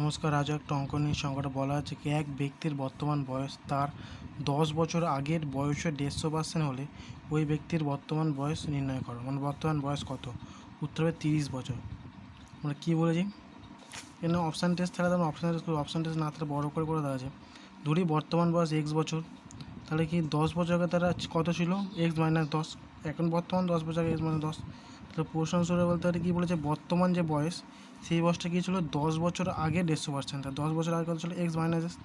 নমস্কার, আজ একটা অঙ্ক নিয়ে সংখ্যাটা বলা আছে কি এক ব্যক্তির বর্তমান বয়স তার দশ বছর আগের বয়সের দেড়শো পার্সেন্ট হলে ওই ব্যক্তির বর্তমান বয়স নির্ণয় করো। মানে বর্তমান বয়স কত? উত্তর হবে তিরিশ বছর। আমরা কী বলেছি? এখানে অপশান টেস্ট তো অপশান টেস্ট অপশান টেস্ট না থাকলে বড়ো করে করে দেওয়া আছে। ধরি বর্তমান বয়স এক্স বছর। তাহলে কি দশ বছর আগে তারা কত ছিল? এক্স মাইনাস দশ। এখন বর্তমান দশ বছর আগে এক্স মাইনাস দশ। তাহলে প্রশ্ন সূত্রে বলতে পারি কী বলেছে? বর্তমান যে বয়স, সেই বয়সটা কী ছিল? দশ বছর আগে দেড়শো পার্সেন্ট তার দশ বছর আগে কত ছিল? এক্স মাইনাস এক্স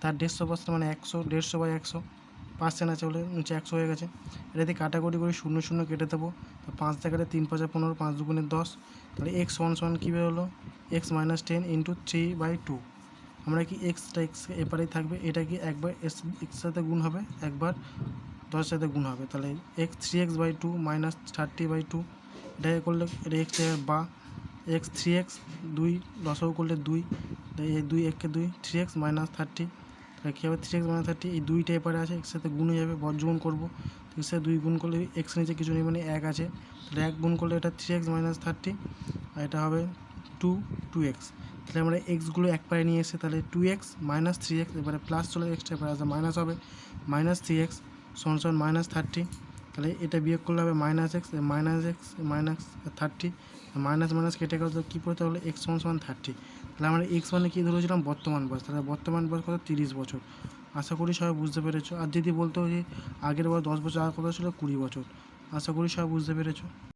তার দেড়শো পার্সেন্ট মানে একশো, দেড়শো বাই একশো পার্সেন্ট আছে বলে নিচে একশো হয়ে গেছে। এটা দিয়ে কাটাকুটি করে শূন্য শূন্য কেটে দেবো। তো পাঁচ টাকাতে তিন পাঁচা পনেরো, পাঁচ দুগুণে দশ। তাহলে এক্স ওয়ান সমান কী বেরোলো x minus ten into three by two আমরা কি এক্সটা এক্স এপারেই থাকবে? এটা কি একবার এক্স এক্স সাথে গুণ হবে? একবার দশের সাথে গুণ হবে। তাহলে x three x by two minus thirty by two এটাকে করলে এটা এক্স বা এক্স থ্রি এক্স দুই, দশও করলে দুই এই দুই এককে দুই থ্রি এক্স মাইনাস থার্টি তাহলে কী হবে? থ্রি এক্স মাইনাস থার্টি এই দুইটা এপারে আছে এক্স গুণ হয়ে যাবে বর্জগুণ করব। এর দুই গুণ করলে এক্স নিচে কিছু নেই মানে এক আছে। তাহলে এক গুণ করলে এটা থ্রি এক্স মাইনাস থার্টি আর এটা হবে টু টু এক্স তাহলে আমরা এক্সগুলো এক পায়ে নিয়ে এসে তাহলে two x minus three x এবারে প্লাস চলে এক্সটা এবারে আসলে মাইনাস হবে। মাইনাস থ্রি এক্স সমান সমান মাইনাস থার্টি তাহলে এটা বিয়োগ করলে হবে minus x minus x minus thirty minus minus কেটে গেলে তো কী পড়তে হলো এক্স সমান সমান থার্টি তাহলে আমরা এক্স মানে কী ধরেছিলাম? বর্তমান বয়স। তাহলে বর্তমান বয়স কত? তিরিশ বছর। আশা করি সবাই বুঝতে পেরেছ। আর যদি বলতো যে আগের বয়স দশ বছর আগে কত ছিল? কুড়ি বছর। আশা করি সবাই বুঝতে পেরেছ।